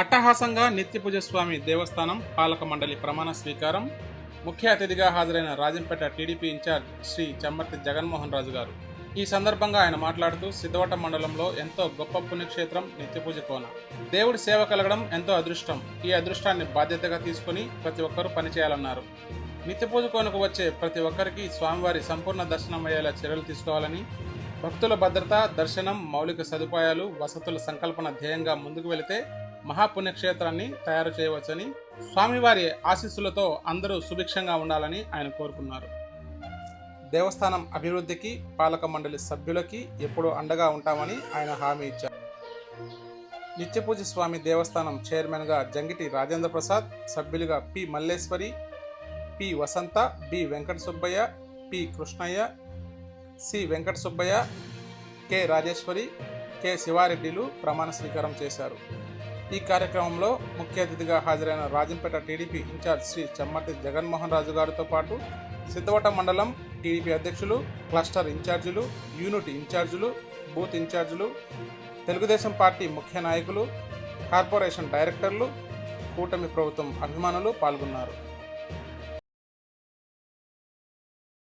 అట్టహాసంగా నిత్యపూజ స్వామి దేవస్థానం పాలక మండలి ప్రమాణ స్వీకారం. ముఖ్య అతిథిగా హాజరైన రాజంపేట టీడీపీ ఇన్ఛార్జ్ శ్రీ చమ్మర్తి జగన్మోహన్ రాజు గారు. ఈ సందర్భంగా ఆయన మాట్లాడుతూ సిద్ధవట మండలంలో ఎంతో గొప్ప పుణ్యక్షేత్రం నిత్యపూజ కోన. దేవుడి సేవ కలగడం ఎంతో అదృష్టం. ఈ అదృష్టాన్ని బాధ్యతగా తీసుకుని ప్రతి ఒక్కరూ పనిచేయాలన్నారు. నిత్యపూజ కోనకు వచ్చే ప్రతి ఒక్కరికి స్వామివారి సంపూర్ణ దర్శనం అయ్యేలా చర్యలు తీసుకోవాలని భక్తుల భద్రత దర్శనం మౌలిక సదుపాయాలు వసతుల సంకల్పన ధ్యేయంగా ముందుకు వెళితే మహాపుణ్యక్షేత్రాన్ని తయారు చేయవచ్చని స్వామివారి ఆశీస్సులతో అందరూ సుభిక్షంగా ఉండాలని ఆయన కోరుకున్నారు. దేవస్థానం అభివృద్ధికి పాలక మండలి సభ్యులకి ఎప్పుడూ అండగా ఉంటామని ఆయన హామీ ఇచ్చారు. నిత్యపూజ స్వామి దేవస్థానం చైర్మన్గా జంగిటి రాజేంద్ర ప్రసాద్ సభ్యులుగా P Malleswari P Vasantha B Venkata Subbaiah P Krishnaiah C Venkata Subbaiah K Rajeswari K శివారెడ్డిలు ప్రమాణ స్వీకారం చేశారు. ఈ కార్యక్రమంలో ముఖ్య అతిథిగా హాజరైన రాజంపేట టీడీపీ ఇన్ఛార్జ్ శ్రీ చెమ్మటి జగన్మోహన్ రాజు గారితో పాటు సిద్ధవట మండలం టీడీపీ అధ్యక్షులు క్లస్టర్ ఇన్ఛార్జీలు యూనిట్ ఇన్ఛార్జీలు బూత్ ఇన్ఛార్జీలు తెలుగుదేశం పార్టీ ముఖ్య నాయకులు కార్పొరేషన్ డైరెక్టర్లు కూటమి ప్రభుత్వం అభిమానులు పాల్గొన్నారు.